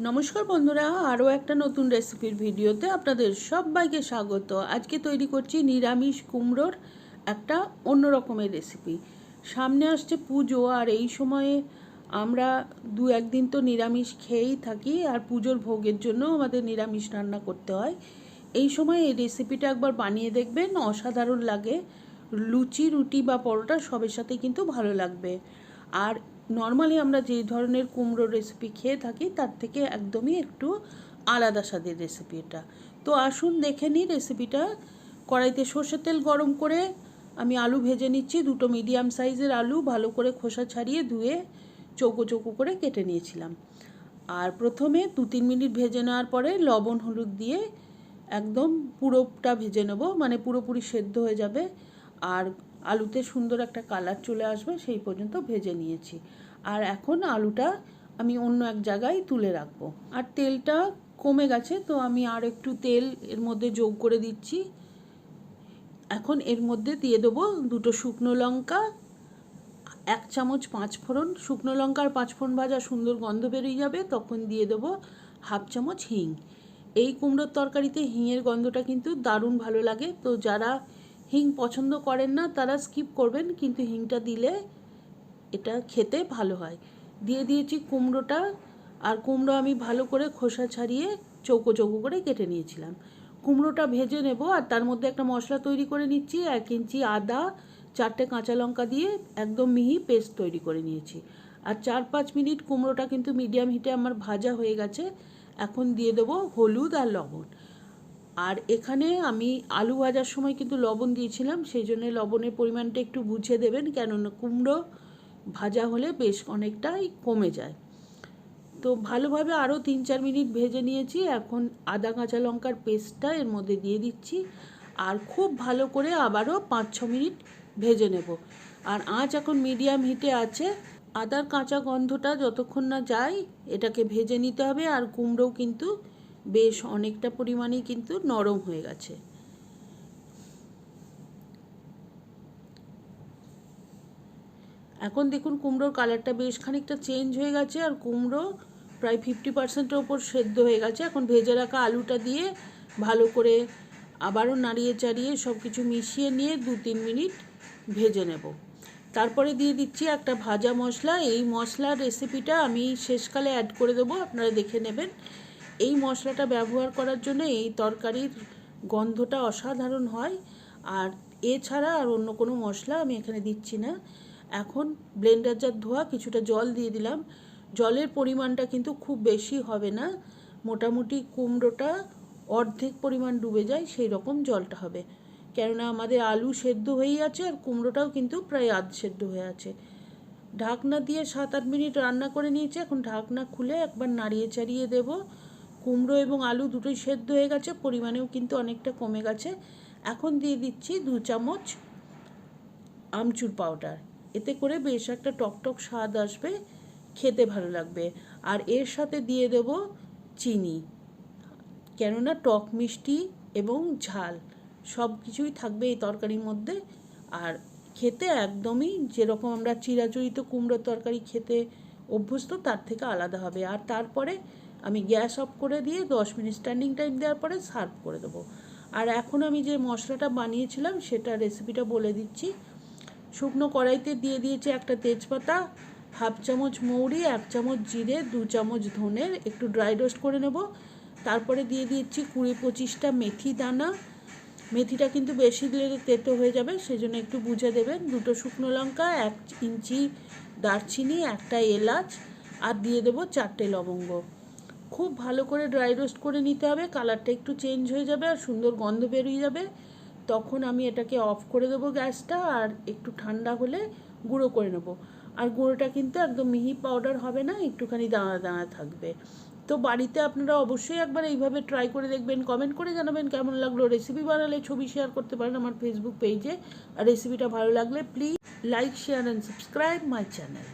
নমস্কার বন্ধুরা, আরও একটা নতুন রেসিপির ভিডিওতে আপনাদের সবাইকে স্বাগত। আজকে তৈরি করছি নিরামিষ কুমড়োর একটা অন্য রকমের রেসিপি। সামনে আসছে পুজো, আর এই সময়ে আমরা দু একদিন তো নিরামিষ খেয়েই থাকি, আর পুজোর ভোগের জন্য আমাদের নিরামিষ রান্না করতে হয়। এই সময় এই রেসিপিটা একবার বানিয়ে দেখবেন, অসাধারণ লাগে। লুচি, রুটি বা পরোটা সবের সাথে কিন্তু ভালো লাগবে। আর নর্মালি আমরা যে ধরনের কুমড়োর রেসিপি খেয়ে থাকি, তার থেকে একদমই একটু আলাদা স্বাদের রেসিপি এটা। তো আসুন দেখে নিই রেসিপিটা কড়াইতে সর্ষের তেল গরম করে আমি আলু ভেজে নিচ্ছি। দুটো মিডিয়াম সাইজের আলু ভালো করে খোসা ছাড়িয়ে ধুয়ে চৌকো চৌকো করে কেটে নিয়েছিলাম। আর প্রথমে দু তিন মিনিট ভেজে নেওয়ার পরে লবণ, হলুদ দিয়ে একদম পুরোটা ভেজে নেব। মানে পুরোপুরি সেদ্ধ হয়ে যাবে। আর আলুতে সুন্দর একটা কালার চলে আসবে, সেই পর্যন্ত ভেজে নিয়েছি। আর এখন আলুটা আমি অন্য এক জায়গায় তুলে রাখব। আর তেলটা কমে গেছে, তো আমি আর একটু তেল এর মধ্যে যোগ করে দিচ্ছি। এখন এর মধ্যে দিয়ে দেবো দুটো শুকনো লঙ্কা, এক চামচ পাঁচ ফোড়ন। শুকনো লঙ্কা আর পাঁচ ফোড়ন ভাজা সুন্দর গন্ধ বেরিয়ে যাবে, তখন দিয়ে দেবো হাফ চামচ হিং। এই কুমড়োর তরকারিতে হিঙের গন্ধটা কিন্তু দারুণ ভালো লাগে, তো যারা হিং পছন্দ করেন না, তারা স্কিপ করবেন, কিন্তু হিংটা দিলে এটা খেতে ভালো হয়। দিয়ে দিয়েছি কুমড়োটা, আর কুমড়ো আমি ভালো করে খোসা ছাড়িয়ে চৌকো চৌকো করে কেটে নিয়েছিলাম। কুমড়োটা ভেজে নেব, আর তার মধ্যে একটা মশলা তৈরি করে নিচ্ছি, এক ইঞ্চি আদা, চারটে কাঁচা লঙ্কা দিয়ে একদম মিহি পেস্ট তৈরি করে নিয়েছি। আর চার পাঁচ মিনিট কুমড়োটা কিন্তু মিডিয়াম হিটে আমার ভাজা হয়ে গেছে, এখন দিয়ে দেবো হলুদ আর লবণ। আর এখানে আমি আলু ভাজার সময় কিন্তু লবণ দিয়েছিলাম, সেই জন্য লবণের পরিমাণটা একটু বুঝে দেবেন, কেননা কুমড়ো ভাজা হলে বেশ অনেকটাই কমে যায়। তো ভালোভাবে আরও তিন চার মিনিট ভেজে নিয়েছি, এখন আদা, কাঁচা লঙ্কার পেস্টটা এর মধ্যে দিয়ে দিচ্ছি, আর খুব ভালো করে আবারও পাঁচ, ছ মিনিট ভেজে নেব। আর আঁচ এখন মিডিয়াম হিটে আছে, আদার কাঁচা গন্ধটা যতক্ষণ না যায় এটাকে ভেজে নিতে হবে, আর কুমড়োও কিন্তু বেশ অনেকটা পরিমাণেই কিন্তু নরম হয়ে গেছে। এখন দেখুন কুমড়োর কালারটা বেশ খানিকটা চেঞ্জ হয়ে গেছে আর কুমড়ো প্রায় ফিফটি পার্সেন্টের ওপর সেদ্ধ হয়ে গেছে। এখন ভেজে রাখা আলুটা দিয়ে ভালো করে আবারও নাড়িয়ে চাড়িয়ে সব কিছু মিশিয়ে নিয়ে দু তিন মিনিট ভেজে নেব। তারপরে দিয়ে দিচ্ছি একটা ভাজা মশলা। এই মশলার রেসিপিটা আমি শেষকালে অ্যাড করে দেবো। আপনারা দেখে নেবেন এই মশলাটা ব্যবহার করার জন্য এই তরকারির গন্ধটা অসাধারণ হয়। আর এছাড়া আর অন্য কোনো মশলা আমি এখানে দিচ্ছি না। এখন ব্লেন্ডার জার ধোয়া, কিছুটা জল দিয়ে দিলাম। জলের পরিমাণটা কিন্তু খুব বেশি হবে না। মোটামুটি কুমড়োটা অর্ধেক পরিমাণ ডুবে যায়, সেই রকম জলটা হবে। কেননা আমাদের আলু সেদ্ধ হয়েই আছে আর কুমড়োটাও কিন্তু প্রায় আধ সেদ্ধ হয়ে আছে। ঢাকনা দিয়ে সাত আট মিনিট রান্না করে নিয়েছি। এখন ঢাকনা খুলে একবার নাড়িয়ে চাড়িয়ে দেব। কুমড়ো এবং আলু দুটোই সেদ্ধ হয়ে গেছে, পরিমাণেও কিন্তু অনেকটা কমে গেছে। এখন দিয়ে দিচ্ছি দু চামচ আমচুর পাউডার এতে করে বেশ একটা টকটক স্বাদ আসবে, খেতে ভালো লাগবে। আর এর সাথে দিয়ে দেব চিনি, কেননা টক মিষ্টি এবং ঝাল সব কিছুই থাকবে এই তরকারির মধ্যে। আর খেতে একদমই যেরকম আমরা চিরাচরিত কুমড়োর তরকারি খেতে অভ্যস্ত, তার থেকে আলাদা হবে। আর তারপরে আমি গ্যাস অফ করে দিয়ে দশ মিনিট স্ট্যান্ডিং টাইম দেওয়ার পরে সার্ভ করে দেবো। আর এখন আমি যে মশলাটা বানিয়েছিলাম, সেটা রেসিপিটা বলে দিচ্ছি। শুকনো কড়াইতে দিয়ে দিয়েছি একটা তেজপাতা, হাফ চামচ মৌরি, এক চামচ জিরে, দু চামচ ধনের একটু ড্রাই রোস্ট করে নেব। তারপরে দিয়ে দিচ্ছি কুড়ি পঁচিশটা মেথি দানা। মেথিটা কিন্তু বেশি দিলে তেতো হয়ে যাবে, সেজন্য একটু বুঝে দেবেন। দুটো শুকনো লঙ্কা, এক ইঞ্চি দারচিনি, একটা এলাচ, আর দিয়ে দেবো চারটে লবঙ্গ। খুব ভালো করে ড্রাই রোস্ট করে নিতে হবে কালারটা একটু চেঞ্জ হয়ে যাবে আর সুন্দর গন্ধ বেরিয়ে যাবে। তখন আমি এটাকে অফ করে দেবো গ্যাসটা আর একটু ঠান্ডা হলে গুঁড়ো করে নেব। আর গুঁড়োটা কিন্তু একদম মিহি পাউডার হবে না, একটুখানি দানা দানা থাকবে। তো বাড়িতে আপনারা অবশ্যই একবার এইভাবে ট্রাই করে দেখবেন কমেন্ট করে জানাবেন কেমন লাগল রেসিপি বানালে, ছবি শেয়ার করতে পারেন আমার ফেসবুক পেজে আর রেসিপিটা ভালো লাগলে please like share and subscribe my channel